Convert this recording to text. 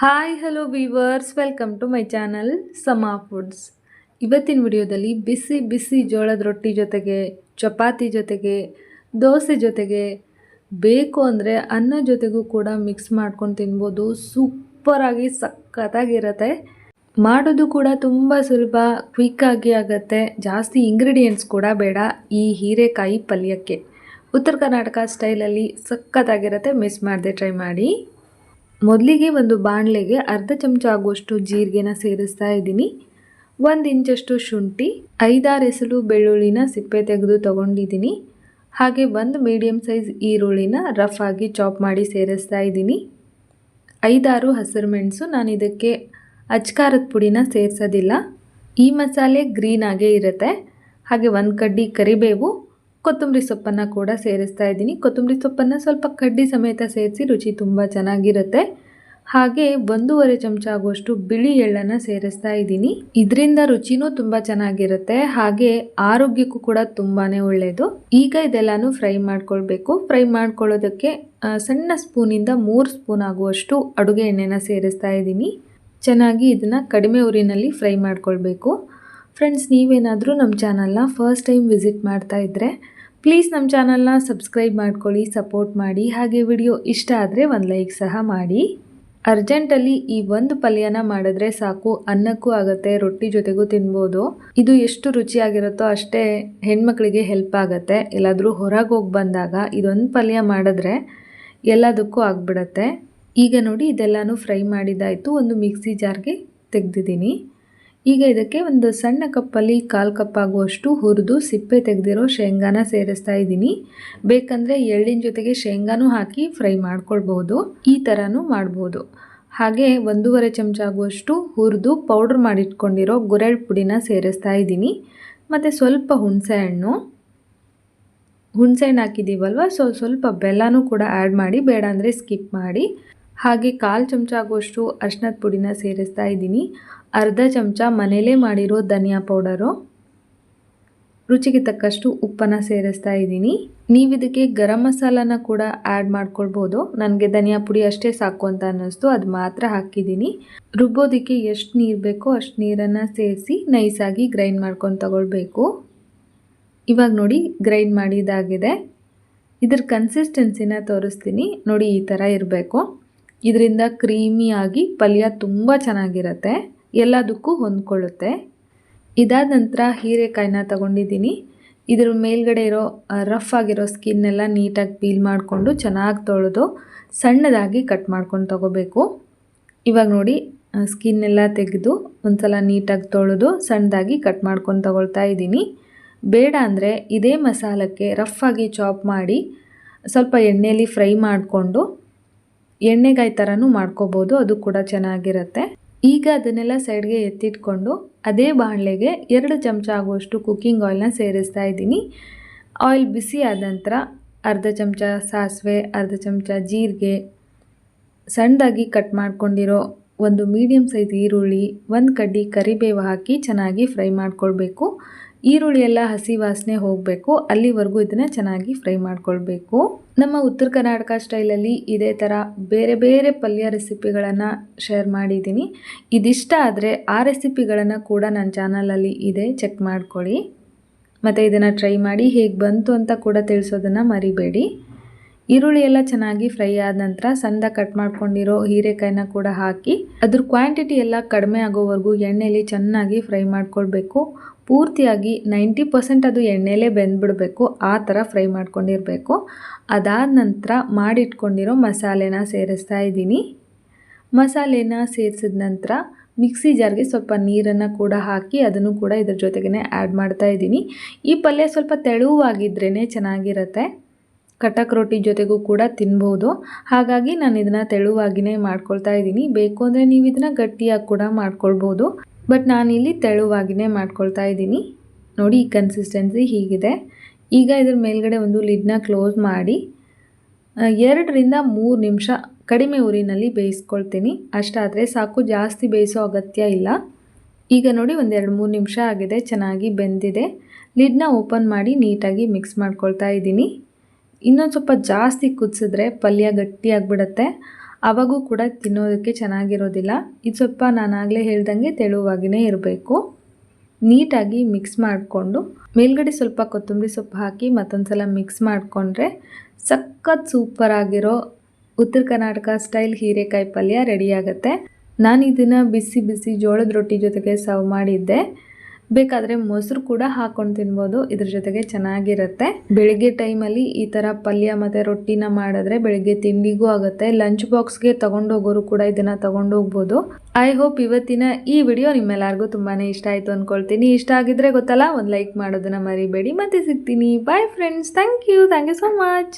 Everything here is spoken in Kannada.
Hi hello viewers welcome to my channel Sama foods ಇವತ್ತಿನ ವಿಡಿಯೋದಲ್ಲಿ ಬಿಸಿ ಬಿಸಿ ಜೋಳದ ರೊಟ್ಟಿ ಜೊತೆಗೆ, ಚಪಾತಿ ಜೊತೆಗೆ, ದೋಸೆ ಜೊತೆಗೆ ಬೇಕು ಅಂದರೆ ಅನ್ನ ಜೊತೆಗೂ ಕೂಡ ಮಿಕ್ಸ್ ಮಾಡ್ಕೊಂಡು ತಿನ್ಬೋದು. ಸೂಪರಾಗಿ ಸಖತ್ತಾಗಿರುತ್ತೆ. ಮಾಡೋದು ಕೂಡ ತುಂಬ ಸುಲಭ ಕ್ವಿಕ್ಕಾಗಿ ಆಗುತ್ತೆ. ಜಾಸ್ತಿ ಇಂಗ್ರೀಡಿಯೆಂಟ್ಸ್ ಕೂಡ ಬೇಡ ಈ ಹೀರೆಕಾಯಿ ಪಲ್ಯಕ್ಕೆ. ಉತ್ತರ ಕರ್ನಾಟಕ ಸ್ಟೈಲಲ್ಲಿ ಸಖತ್ತಾಗಿರುತ್ತೆ. ಮಿಸ್ ಮಾಡದೆ ಟ್ರೈ ಮಾಡಿ. ಮೊದಲಿಗೆ ಒಂದು ಬಾಣಲೆಗೆ ಅರ್ಧ ಚಮಚ ಆಗುವಷ್ಟು ಜೀರಿಗೆನ ಸೇರಿಸ್ತಾ ಇದ್ದೀನಿ. ಒಂದು ಇಂಚಷ್ಟು ಶುಂಠಿ, ಐದಾರು ಎಸಲು ಬೆಳ್ಳುಳ್ಳಿನ ಸಿಪ್ಪೆ ತೆಗೆದು ತೊಗೊಂಡಿದ್ದೀನಿ. ಹಾಗೆ ಒಂದು ಮೀಡಿಯಮ್ ಸೈಜ್ ಈರುಳ್ಳಿನ ರಫ್ ಆಗಿ ಚಾಪ್ ಮಾಡಿ ಸೇರಿಸ್ತಾ ಇದ್ದೀನಿ. ಐದಾರು ಹಸಿರು ಮೆಣಸು ನಾನು ಇದಕ್ಕೆ ಅಚ್ಕಾರದ ಪುಡಿನ ಸೇರಿಸೋದಿಲ್ಲ. ಈ ಮಸಾಲೆ ಗ್ರೀನ್ ಆಗೇ ಇರುತ್ತೆ. ಹಾಗೆ ಒಂದು ಕಡ್ಡಿ ಕರಿಬೇವು ಕೊತ್ತಂಬರಿ ಸೊಪ್ಪನ್ನು ಕೂಡ ಸೇರಿಸ್ತಾ ಇದ್ದೀನಿ. ಕೊತ್ತಂಬರಿ ಸೊಪ್ಪನ್ನು ಸ್ವಲ್ಪ ಕಡ್ಡಿ ಸಮೇತ ಸೇರಿಸಿ ರುಚಿ ತುಂಬ ಚೆನ್ನಾಗಿರುತ್ತೆ. ಹಾಗೆ ಒಂದೂವರೆ ಚಮಚ ಆಗುವಷ್ಟು ಬಿಳಿ ಎಳ್ಳನ್ನು ಸೇರಿಸ್ತಾ ಇದ್ದೀನಿ. ಇದರಿಂದ ರುಚಿನೂ ತುಂಬ ಚೆನ್ನಾಗಿರುತ್ತೆ. ಹಾಗೆ ಆರೋಗ್ಯಕ್ಕೂ ಕೂಡ ತುಂಬಾ ಒಳ್ಳೆಯದು ಈಗ ಇದೆಲ್ಲನೂ ಫ್ರೈ ಮಾಡ್ಕೊಳ್ಬೇಕು. ಫ್ರೈ ಮಾಡ್ಕೊಳ್ಳೋದಕ್ಕೆ ಸಣ್ಣ ಸ್ಪೂನಿಂದ ಮೂರು ಸ್ಪೂನ್ ಆಗುವಷ್ಟು ಅಡುಗೆ ಎಣ್ಣೆನ ಸೇರಿಸ್ತಾ ಇದ್ದೀನಿ. ಚೆನ್ನಾಗಿ ಇದನ್ನು ಕಡಿಮೆ ಉರಿನಲ್ಲಿ ಫ್ರೈ ಮಾಡ್ಕೊಳ್ಬೇಕು. ಫ್ರೆಂಡ್ಸ್, ನೀವೇನಾದರೂ ನಮ್ಮ ಚಾನಲ್ನ ಫಸ್ಟ್ ಟೈಮ್ ವಿಸಿಟ್ ಮಾಡ್ತಾ ಇದ್ದರೆ ಪ್ಲೀಸ್ ನಮ್ಮ ಚಾನಲ್ನ ಸಬ್ಸ್ಕ್ರೈಬ್ ಮಾಡ್ಕೊಳ್ಳಿ ಸಪೋರ್ಟ್ ಮಾಡಿ. ಹಾಗೆ ವಿಡಿಯೋ ಇಷ್ಟ ಆದರೆ ಒಂದು ಲೈಕ್ ಸಹ ಮಾಡಿ. ಅರ್ಜೆಂಟಲ್ಲಿ ಈ ಒಂದು ಪಲ್ಯನ ಮಾಡಿದ್ರೆ ಸಾಕು, ಅನ್ನಕ್ಕೂ ಆಗುತ್ತೆ, ರೊಟ್ಟಿ ಜೊತೆಗೂ ತಿನ್ಬೋದು. ಇದು ಎಷ್ಟು ರುಚಿಯಾಗಿರುತ್ತೋ ಅಷ್ಟೇ ಹೆಣ್ಮಕ್ಳಿಗೆ ಹೆಲ್ಪ್ ಆಗುತ್ತೆ. ಎಲ್ಲಾದರೂ ಹೊರಗೆ ಹೋಗಿ ಬಂದಾಗ ಇದೊಂದು ಪಲ್ಯ ಮಾಡಿದ್ರೆ ಎಲ್ಲದಕ್ಕೂ ಆಗಿಬಿಡತ್ತೆ. ಈಗ ನೋಡಿ, ಇದೆಲ್ಲನೂ ಫ್ರೈ ಮಾಡಿದ್ದಾಯಿತು. ಒಂದು ಮಿಕ್ಸಿ ಜಾರ್ಗೆ ತೆಗೆದಿದ್ದೀನಿ. ಈಗ ಇದಕ್ಕೆ ಒಂದು ಸಣ್ಣ ಕಪ್ಪಲ್ಲಿ ಕಾಲು ಕಪ್ ಆಗುವಷ್ಟು ಹುರಿದು ಸಿಪ್ಪೆ ತೆಗೆದಿರೋ ಶೇಂಗಾನ ಸೇರಿಸ್ತಾ ಇದ್ದೀನಿ. ಬೇಕಂದರೆ ಎಳ್ಳಿನ ಜೊತೆಗೆ ಶೇಂಗಾನೂ ಹಾಕಿ ಫ್ರೈ ಮಾಡ್ಕೊಳ್ಬೋದು ಈ ಥರನೂ ಮಾಡ್ಬೋದು. ಹಾಗೆ ಒಂದೂವರೆ ಚಮಚ ಆಗುವಷ್ಟು ಹುರಿದು ಪೌಡ್ರ್ ಮಾಡಿಟ್ಕೊಂಡಿರೋ ಗುರೆಳ್ ಪುಡಿನ ಸೇರಿಸ್ತಾ ಇದ್ದೀನಿ. ಮತ್ತು ಸ್ವಲ್ಪ ಹುಣಸೆ ಹಣ್ಣು. ಹುಣಸೆ ಹಣ್ಣು ಹಾಕಿದ್ದೀವಲ್ವ ಸೊ, ಸ್ವಲ್ಪ ಬೆಲ್ಲನೂ ಕೂಡ ಆ್ಯಡ್ ಮಾಡಿ, ಬೇಡ ಅಂದರೆ ಸ್ಕಿಪ್ ಮಾಡಿ. ಹಾಗೆ ಕಾಲು ಚಮಚ ಆಗುವಷ್ಟು ಅರ್ಶಿನದ ಪುಡಿನ ಸೇರಿಸ್ತಾ ಇದ್ದೀನಿ. ಅರ್ಧ ಚಮಚ ಮನೇಲೇ ಮಾಡಿರೋ ಧನಿಯಾ ಪೌಡರು. ರುಚಿಗೆ ತಕ್ಕಷ್ಟು ಉಪ್ಪನ್ನು ಸೇರಿಸ್ತಾ ಇದ್ದೀನಿ. ನೀವು ಇದಕ್ಕೆ ಗರಂ ಮಸಾಲಾನ ಕೂಡ ಆ್ಯಡ್ ಮಾಡ್ಕೊಳ್ಬೋದು. ನನಗೆ ಧನಿಯಾ ಪುಡಿ ಅಷ್ಟೇ ಸಾಕು ಅಂತ ಅನ್ನಿಸ್ತು, ಅದು ಮಾತ್ರ ಹಾಕಿದ್ದೀನಿ. ರುಬ್ಬೋದಕ್ಕೆ ಎಷ್ಟು ನೀರು ಬೇಕೋ ಅಷ್ಟು ನೀರನ್ನು ಸೇರಿಸಿ ನೈಸಾಗಿ ಗ್ರೈಂಡ್ ಮಾಡ್ಕೊಂಡು ತಗೊಳ್ಬೇಕು. ಇವಾಗ ನೋಡಿ ಗ್ರೈಂಡ್ ಮಾಡಿದಾಗಿದೆ. ಇದ್ರ ಕನ್ಸಿಸ್ಟೆನ್ಸಿನ ತೋರಿಸ್ತೀನಿ. ನೋಡಿ ಈ ಥರ ಇರಬೇಕು. ಇದರಿಂದ ಕ್ರೀಮಿಯಾಗಿ ಪಲ್ಯ ತುಂಬ ಚೆನ್ನಾಗಿರುತ್ತೆ. ಎಲ್ಲದಕ್ಕೂ ಹೊಂದ್ಕೊಳ್ಳುತ್ತೆ. ಇದಾದ ನಂತರ ಹೀರೆಕಾಯಿನ ತಗೊಂಡಿದ್ದೀನಿ. ಇದರ ಮೇಲ್ಗಡೆ ಇರೋ ರಫ್ ಆಗಿರೋ ಸ್ಕಿನ್ನೆಲ್ಲ ನೀಟಾಗಿ ಪೀಲ್ ಮಾಡಿಕೊಂಡು ಚೆನ್ನಾಗಿ ತೊಳೆದು ಸಣ್ಣದಾಗಿ ಕಟ್ ಮಾಡ್ಕೊಂಡು ತಗೋಬೇಕು. ಇವಾಗ ನೋಡಿ ಸ್ಕಿನ್ನೆಲ್ಲ ತೆಗೆದು ಒಂದ್ಸಲ ನೀಟಾಗಿ ತೊಳೆದು ಸಣ್ಣದಾಗಿ ಕಟ್ ಮಾಡ್ಕೊಂಡು ತಗೊಳ್ತಾ ಇದ್ದೀನಿ. ಬೇಡ ಅಂದರೆ ಇದೇ ಮಸಾಲಕ್ಕೆ ರಫ್ ಆಗಿ ಚಾಪ್ ಮಾಡಿ ಸ್ವಲ್ಪ ಎಣ್ಣೆಯಲ್ಲಿ ಫ್ರೈ ಮಾಡಿಕೊಂಡು ಎಣ್ಣೆಗಾಯಿ ಥರನೂ ಮಾಡ್ಕೋಬೋದು, ಅದು ಕೂಡ ಚೆನ್ನಾಗಿರುತ್ತೆ. ಈಗ ಅದನ್ನೆಲ್ಲ ಸೈಡ್ಗೆ ಎತ್ತಿಟ್ಕೊಂಡು ಅದೇ ಬಾಣಲೆಗೆ ಎರಡು ಚಮಚ ಆಗುವಷ್ಟು ಕುಕ್ಕಿಂಗ್ ಆಯಿಲ್ನ ಸೇರಿಸ್ತಾ ಇದ್ದೀನಿ. ಆಯಿಲ್ ಬಿಸಿ ಆದ ನಂತರ ಅರ್ಧ ಚಮಚ ಸಾಸಿವೆ, ಅರ್ಧ ಚಮಚ ಜೀರಿಗೆ, ಸಣ್ಣದಾಗಿ ಕಟ್ ಮಾಡ್ಕೊಂಡಿರೋ ಒಂದು ಮೀಡಿಯಮ್ ಸೈಜ್ ಈರುಳ್ಳಿ, ಒಂದು ಕಡ್ಡಿ ಕರಿಬೇವು ಹಾಕಿ ಚೆನ್ನಾಗಿ ಫ್ರೈ ಮಾಡ್ಕೊಳ್ಬೇಕು. ಈರುಳ್ಳಿ ಎಲ್ಲ ಹಸಿ ವಾಸನೆ ಹೋಗಬೇಕು, ಅಲ್ಲಿವರೆಗೂ ಇದನ್ನು ಚೆನ್ನಾಗಿ ಫ್ರೈ ಮಾಡ್ಕೊಳ್ಬೇಕು. ನಮ್ಮ ಉತ್ತರ ಕರ್ನಾಟಕ ಸ್ಟೈಲಲ್ಲಿ ಇದೇ ಥರ ಬೇರೆ ಬೇರೆ ಪಲ್ಯ ರೆಸಿಪಿಗಳನ್ನು ಶೇರ್ ಮಾಡಿದ್ದೀನಿ. ಇದಿಷ್ಟ ಆದರೆ ಆ ರೆಸಿಪಿಗಳನ್ನು ಕೂಡ ನನ್ನ ಚಾನಲಲ್ಲಿ ಇದೆ, ಚೆಕ್ ಮಾಡ್ಕೊಳ್ಳಿ. ಮತ್ತು ಇದನ್ನು ಟ್ರೈ ಮಾಡಿ ಹೇಗೆ ಬಂತು ಅಂತ ಕೂಡ ತಿಳಿಸೋದನ್ನು ಮರಿಬೇಡಿ. ಈರುಳ್ಳಿ ಎಲ್ಲ ಚೆನ್ನಾಗಿ ಫ್ರೈ ಆದ ನಂತರ ಸಂದ ಕಟ್ ಮಾಡ್ಕೊಂಡಿರೋ ಹೀರೆಕಾಯಿನ ಕೂಡ ಹಾಕಿ, ಅದ್ರ ಕ್ವಾಂಟಿಟಿ ಎಲ್ಲ ಕಡಿಮೆ ಆಗೋವರೆಗೂ ಎಣ್ಣೆಯಲ್ಲಿ ಚೆನ್ನಾಗಿ ಫ್ರೈ ಮಾಡ್ಕೊಳ್ಬೇಕು. ಪೂರ್ತಿಯಾಗಿ ನೈಂಟಿ ಪರ್ಸೆಂಟ್ ಅದು ಎಣ್ಣೆಲೇ ಬೆಂದ್ಬಿಡಬೇಕು, ಆ ಥರ ಫ್ರೈ ಮಾಡ್ಕೊಂಡಿರಬೇಕು. ಅದಾದ ನಂತರ ಮಾಡಿಟ್ಕೊಂಡಿರೋ ಮಸಾಲೆನ ಸೇರಿಸ್ತಾ ಇದ್ದೀನಿ. ಮಸಾಲೆನ ಸೇರಿಸಿದ ನಂತರ ಮಿಕ್ಸಿ ಜಾರ್ಗೆ ಸ್ವಲ್ಪ ನೀರನ್ನು ಕೂಡ ಹಾಕಿ ಅದನ್ನು ಕೂಡ ಇದ್ರ ಜೊತೆಗೇ ಆ್ಯಡ್ ಮಾಡ್ತಾ ಇದ್ದೀನಿ. ಈ ಪಲ್ಯ ಸ್ವಲ್ಪ ತೆಳುವಾಗಿದ್ರೇ ಚೆನ್ನಾಗಿರುತ್ತೆ. ಕಟಕ್ ರೊಟ್ಟಿ ಜೊತೆಗೂ ಕೂಡ ತಿನ್ಬೋದು. ಹಾಗಾಗಿ ನಾನು ಇದನ್ನು ತೆಳುವಾಗಿನೇ ಮಾಡ್ಕೊಳ್ತಾ ಇದ್ದೀನಿ. ಬೇಕು ಅಂದರೆ ನೀವು ಇದನ್ನ ಗಟ್ಟಿಯಾಗಿ ಕೂಡ ಮಾಡ್ಕೊಳ್ಬೋದು. ಬಟ್ ನಾನಿಲ್ಲಿ ತೆಳುವಾಗಿನೇ ಮಾಡ್ಕೊಳ್ತಾ ಇದ್ದೀನಿ. ನೋಡಿ, ಈ ಕನ್ಸಿಸ್ಟೆನ್ಸಿ ಹೀಗಿದೆ. ಈಗ ಇದ್ರ ಮೇಲ್ಗಡೆ ಒಂದು ಲಿಡ್ನ ಕ್ಲೋಸ್ ಮಾಡಿ ಎರಡರಿಂದ ಮೂರು ನಿಮಿಷ ಕಡಿಮೆ ಊರಿನಲ್ಲಿ ಬೇಯಿಸ್ಕೊಳ್ತೀನಿ. ಅಷ್ಟಾದರೆ ಸಾಕು, ಜಾಸ್ತಿ ಬೇಯಿಸೋ ಅಗತ್ಯ ಇಲ್ಲ. ಈಗ ನೋಡಿ ಒಂದೆರಡು ಮೂರು ನಿಮಿಷ ಆಗಿದೆ, ಚೆನ್ನಾಗಿ ಬೆಂದಿದೆ. ಲಿಡ್ನ ಓಪನ್ ಮಾಡಿ ನೀಟಾಗಿ ಮಿಕ್ಸ್ ಮಾಡ್ಕೊಳ್ತಾ ಇದ್ದೀನಿ. ಇನ್ನೊಂದು ಸ್ವಲ್ಪ ಜಾಸ್ತಿ ಕುದಿಸಿದ್ರೆ ಪಲ್ಯ ಗಟ್ಟಿಯಾಗಿಬಿಡತ್ತೆ ಆವಾಗೂ ಕೂಡ ತಿನ್ನೋದಕ್ಕೆ ಚೆನ್ನಾಗಿರೋದಿಲ್ಲ. ಇದು ಸ್ವಲ್ಪ ನಾನು ಆಗಲೇ ಹೇಳ್ದಂಗೆ ತೆಳುವಾಗಿಯೇ ಇರಬೇಕು. ನೀಟಾಗಿ ಮಿಕ್ಸ್ ಮಾಡಿಕೊಂಡು, ಮೇಲ್ಗಡೆ ಸ್ವಲ್ಪ ಕೊತ್ತಂಬರಿ ಸೊಪ್ಪು ಹಾಕಿ ಮತ್ತೊಂದು ಸಲ ಮಿಕ್ಸ್ ಮಾಡಿಕೊಂಡ್ರೆ ಸಖತ್ ಸೂಪರ್ ಆಗಿರೋ ಉತ್ತರ ಕರ್ನಾಟಕ ಸ್ಟೈಲ್ ಹೀರೆಕಾಯಿ ಪಲ್ಯ ರೆಡಿಯಾಗತ್ತೆ ನಾನು ಇದನ್ನು ಬಿಸಿ ಬಿಸಿ ಜೋಳದ ರೊಟ್ಟಿ ಜೊತೆಗೆ ಸರ್ವ್ ಮಾಡಿದ್ದೆ. ಬೇಕಾದರೆ ಮೊಸರು ಕೂಡ ಹಾಕೊಂಡು ತಿನ್ಬೋದು. ಇದ್ರ ಜೊತೆಗೆ ಚೆನ್ನಾಗಿರುತ್ತೆ. ಬೆಳಿಗ್ಗೆ ಟೈಮಲ್ಲಿ ಈ ಥರ ಪಲ್ಯ ಮತ್ತು ರೊಟ್ಟಿನ ಮಾಡಿದ್ರೆ ಬೆಳಿಗ್ಗೆ ತಿಂಡಿಗೂ ಆಗುತ್ತೆ. ಲಂಚ್ ಬಾಕ್ಸ್ಗೆ ತಗೊಂಡೋಗೋರು ಕೂಡ ಇದನ್ನು ತಗೊಂಡೋಗ್ಬೋದು. ಐ ಹೋಪ್ ಇವತ್ತಿನ ಈ ವಿಡಿಯೋ ನಿಮ್ಮೆಲ್ಲರಿಗೂ ತುಂಬಾ ಇಷ್ಟ ಆಯಿತು ಅಂದ್ಕೊಳ್ತೀನಿ ಇಷ್ಟ ಆಗಿದ್ರೆ ಗೊತ್ತಲ್ಲ, ಒಂದು ಲೈಕ್ ಮಾಡೋದನ್ನ ಮರಿಬೇಡಿ. ಮತ್ತೆ ಸಿಗ್ತೀನಿ. Bye friends thank you thank you so much